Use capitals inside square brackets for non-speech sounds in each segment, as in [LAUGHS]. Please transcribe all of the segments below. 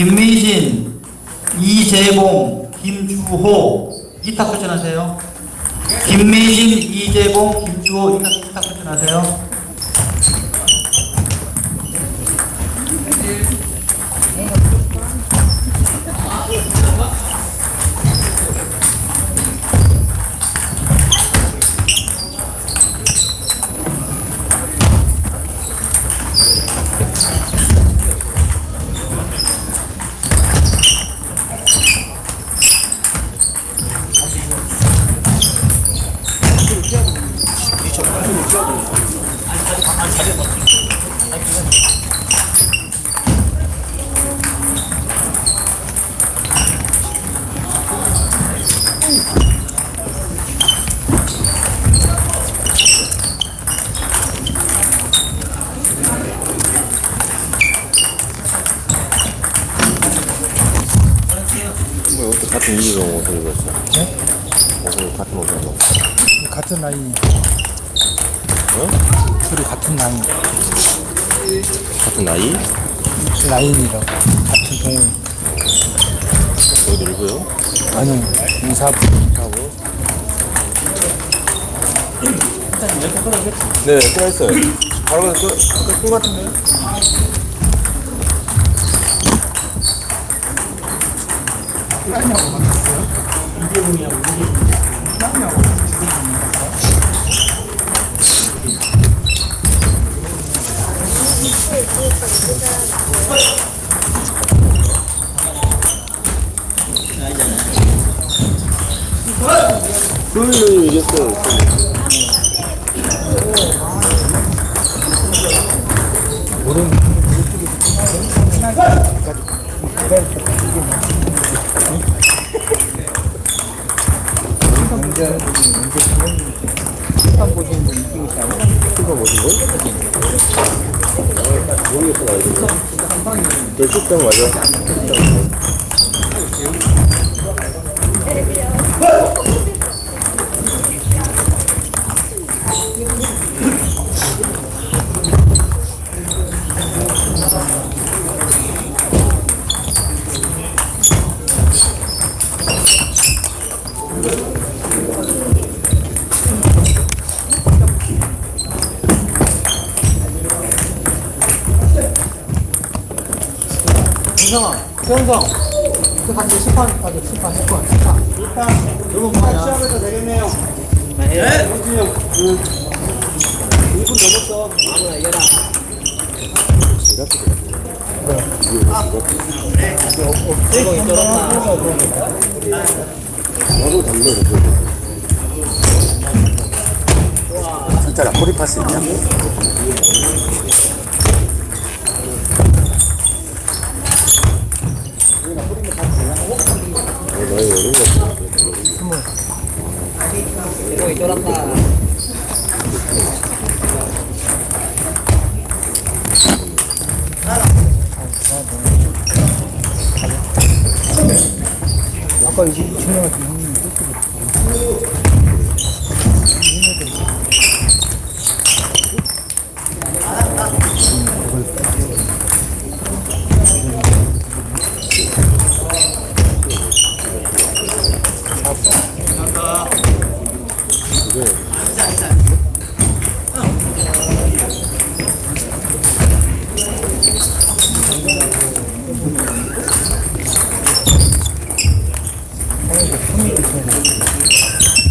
김미진, 이재봉, 김주호 이탁 추천하세요. 김미진, 이재봉, 김주호 이탁, 이탁 추천하세요. 뭐 어떻게 같은 이유로 옷을 입었어? 네? 옷을 같은 옷을 입었어. 같은 나이. 어? 둘이 같은 나이. 같은 나이? 라인이라고. 같은 동호회. 어디 일고요? 아니요, 이사부. 하고. 네, 끝났어요. 바로 가서 끝, 끝 같은데? 꿀로 모르겠어, 나 이거. 네, 식당 맞아. 그 1분 넘었어. 아무나 이겨라. 이거 이거. 진짜라, 호리파스 있냐? Gracias.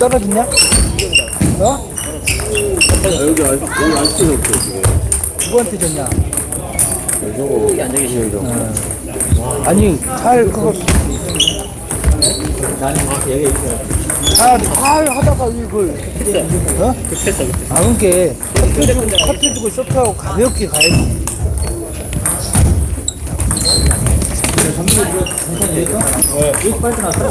떨어졌냐? 어? 여기 안, 여기 안 쓰셨어, 지금. 누구한테 줬냐? 여기 앉아 계시는 아니, 잘, 그거, 나는 여기 있어. 잘, 잘 하다가 이걸. 어? 급했어, 급했어. 아, 그니까, 커피 주고, 쇼트하고 가볍게 가야지. 어, 이거 빨리 나왔어.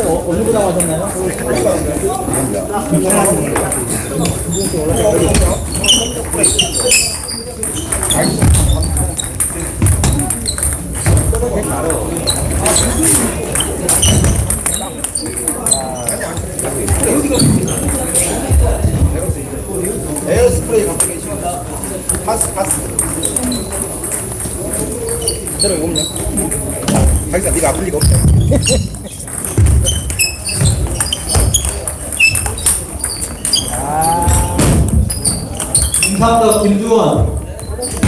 어- 어느 보다 마셨나요? 에어스프레이 갖고 계십니다. 파스, 파스. 저런 이거 없냐? 자기가 네가 아플 리가 없다. [LAUGHS] 김상덕, 김주원,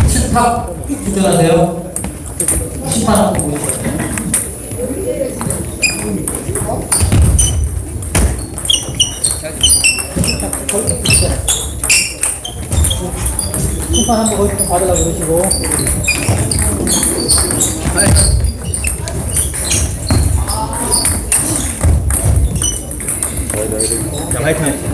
칠탑 도전하세요. 심판 보고 있어요. 심판 한번 거기서 좀 받으려고 그러시고. 자, 마이크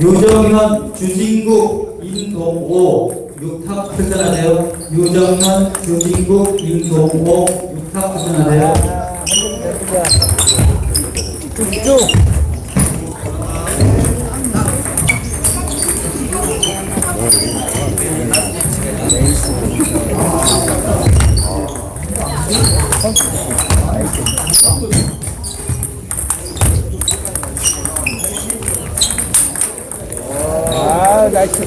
유정현, 주진국, 임동호, 육탑 출전하세요. 유정현, 주진국, 임동호, 육탑 출전하세요. 쭉. 아, 나이스.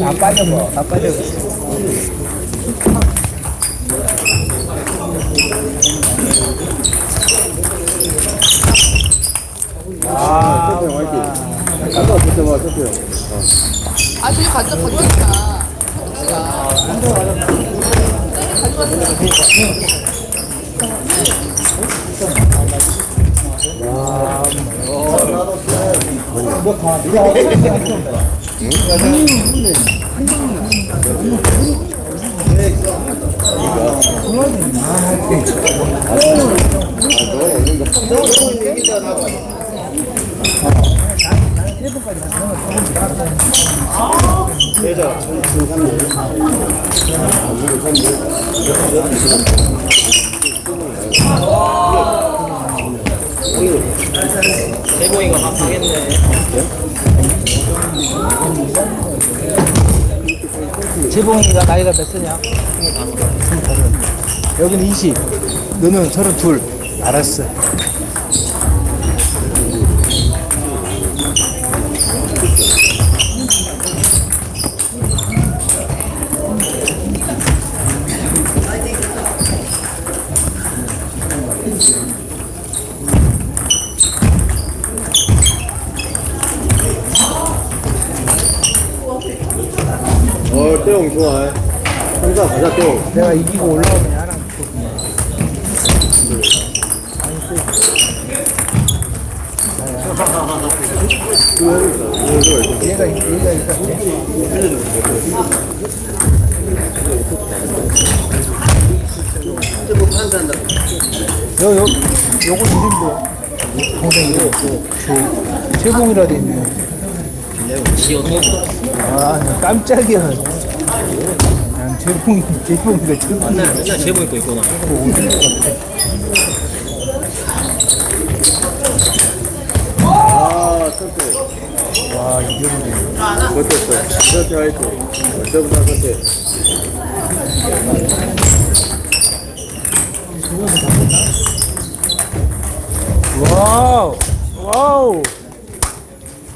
다 빠져버, 다 빠져버. 아, 아까 그때 왔었어요. 아, 저기 가져, 가 재봉이가 나이가 몇 살이냐? 여기는 20. 너는 32. 알았어. 좋아해. 항상 가자, 떼용. 내가 이기고 올라오면 하랑 얘가 얘가 있었지. 요, 요, 요거 이름도 동생 이름 그 최봉이라 돼 있네. 아, 나 깜짝이야. 난 최봉이, 최봉이가 최봉. 맨날 제보 입고 있구나. 아, 선택. 와, 이겨보네. 버텼어. 선택 화이팅. 벌써부터 선택. 와우, 와우.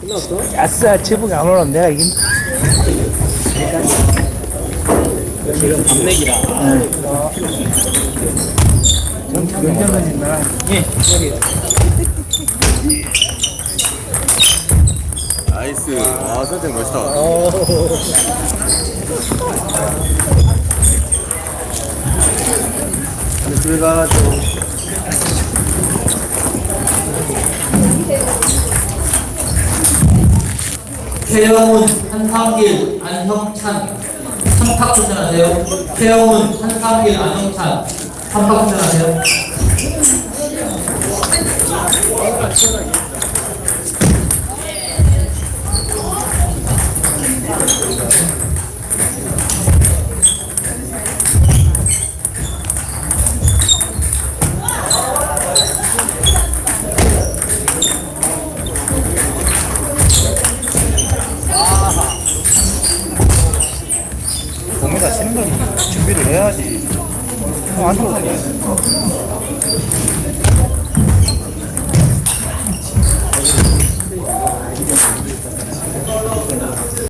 끝났어? 아싸, 최봉이 안 올라면 내가 이긴. 지금 밤내기라. 연장은 나랑. 나이스. 와, 선택 멋있다. 집에 가, 좀. 최영훈, 한상길, 안형찬, 삼탁 추천하세요. 최영훈, 한상길, 안형찬, 삼탁 추천하세요.